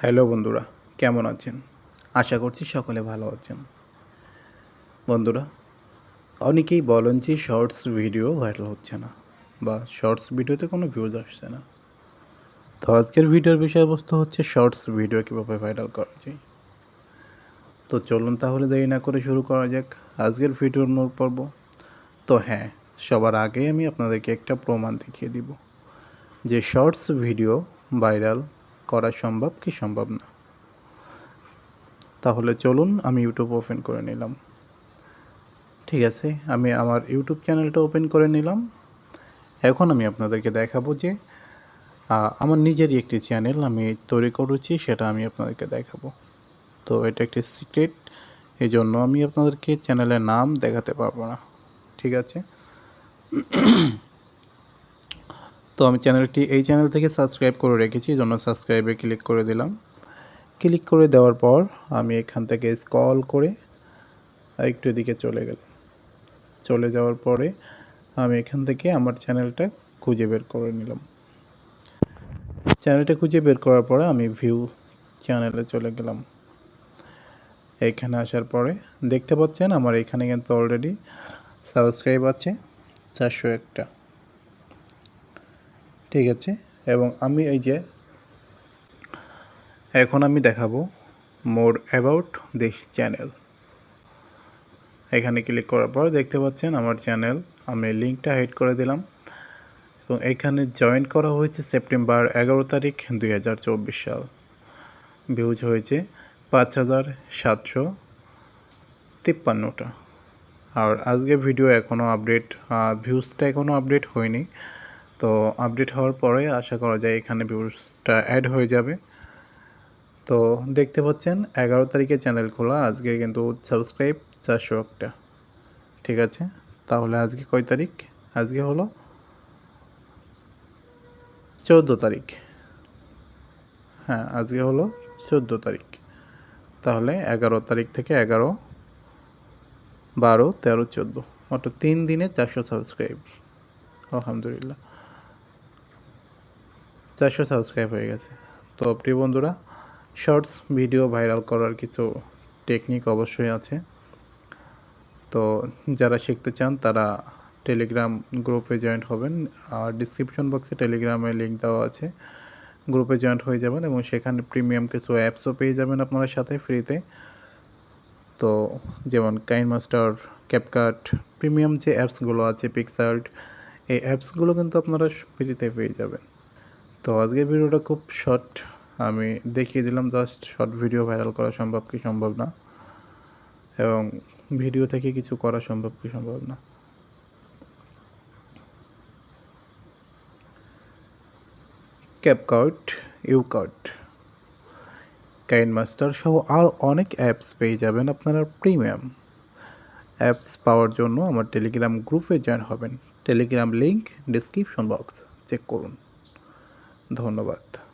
Hello বন্ধুরা, কেমন আছেন? আশা করছি সকলে ভালো আছেন। বন্ধুরা, অনেকেই বলেন যে শর্টস ভিডিও ভাইরাল হচ্ছে না বা শর্টস ভিডিওতে কোনো ভিউজ আসছে না। তো আজকের ভিডিওর বিষয়বস্তু হচ্ছে শর্টস ভিডিও কীভাবে ভাইরাল করা যায়। তো চলুন তাহলে দেরি না করে শুরু করা যাক আজকের ভিডিওর মূল পর্ব। তো হ্যাঁ সবার আগে আমি আপনাদেরকে একটা প্রমাণ দেখিয়ে দিব যে শর্টস ভিডিও ভাইরাল করা সম্ভব কি সম্ভব না? তাহলে চলুন, আমি ইউটিউব ওপেন করে নিলাম। ঠিক আছে, আমি আমার ইউটিউব চ্যানেলটা ওপেন করে নিলাম। এখন আমি আপনাদেরকে দেখাবো যে আমার নিজেরই একটি চ্যানেল আমি তৈরি করেছি, সেটা আমি আপনাদেরকে দেখাবো। তো এটা একটি সিক্রেট এই জন্য আমি আপনাদেরকে চ্যানেলের নাম দেখাতে পারব না। ঠিক আছে? তো আমি চ্যানেলটি, এই চ্যানেল থেকে সাবস্ক্রাইব করে রেখেছি জন্য সাবস্ক্রাইবে ক্লিক করে দিলাম। ক্লিক করে দেওয়ার পর আমি এখান থেকে স্কল করে একটু এদিকে চলে গেলাম। চলে যাওয়ার পরে আমি এখান থেকে আমার চ্যানেলটা খুঁজে বের করে নিলাম। চ্যানেলটা খুঁজে বের করার পরে আমি ভিউ চ্যানেলে চলে গেলাম। এইখানে আসার পরে দেখতে পাচ্ছেন আমার এখানে কিন্তু অলরেডি সাবস্ক্রাইব আছে চারশো একটা। ঠিক আছে, এবং আমি এই যে এখন আমি দেখাবো মোর অ্যাবাউট দিস চ্যানেল। এখানে ক্লিক করার পর দেখতে পাচ্ছেন আমার চ্যানেল, আমি লিঙ্কটা হাইড করে দিলাম। এবং এখানে জয়েন করা হয়েছে সেপ্টেম্বর এগারো তারিখ দুই হাজার চব্বিশ সাল। ভিউজ হয়েছে পাঁচ হাজার সাতশো তিপ্পান্নটা। আর আজকে ভিডিও এখনও আপডেট ভিউজটা এখনও আপডেট হয়নি। তো আপডেট হওয়ার পরে আশা করা যায় এখানে ভিউজটা অ্যাড হয়ে যাবে। তো দেখতে পাচ্ছেন, এগারো তারিখে চ্যানেল খোলা, আজকে কিন্তু সাবস্ক্রাইব চারশো একটা। ঠিক আছে? তাহলে আজকে কয় তারিখ? আজকে হলো চৌদ্দো তারিখ। হ্যাঁ আজকে হলো চোদ্দ তারিখ। তাহলে এগারো তারিখ থেকে এগারো, বারো, তেরো, চোদ্দ। অর্থাৎ তিন দিনে চারশো সাবস্ক্রাইব আলহামদুলিল্লাহ। চারশো সাবস্ক্রাইব হয়ে গেছে। তো প্রিয় বন্ধুরা শর্টস ভিডিও ভাইরাল করার কিছু টেকনিক অবশ্যই আছে। তো যারা শিখতে চান, তারা টেলিগ্রাম গ্রুপে জয়েন্ট হবেন। আর ডিসক্রিপশন বক্সে টেলিগ্রামে লিঙ্ক দেওয়া আছে। গ্রুপে জয়েন্ট হয়ে যাবেন এবং সেখানে প্রিমিয়াম কিছু অ্যাপসও পেয়ে যাবেন আপনারা সাথে ফ্রিতে তো যেমন কাইন মাস্টার ক্যাপকাট প্রিমিয়াম যে অ্যাপসগুলো আছে পিক্সাল্ট এই অ্যাপসগুলো কিন্তু আপনারা ফ্রিতে পেয়ে যাবেন। তো আজকের ভিডিওটা খুব শর্ট আমি দেখিয়ে দিলাম জাস্ট শর্ট ভিডিও ভাইরাল করা সম্ভব কি সম্ভব না এবং ভিডিও থেকে কিছু করা সম্ভব কি সম্ভব না। ক্যাপকাউট ইউকাউট কাইন মাস্টার সহ আর অনেক অ্যাপস পেয়ে যাবেন আপনারা প্রিমিয়াম অ্যাপস পাওয়ার জন্য। আমার টেলিগ্রাম গ্রুপে জয়েন হবেন। Telegram link description box check করুন। ধন্যবাদ।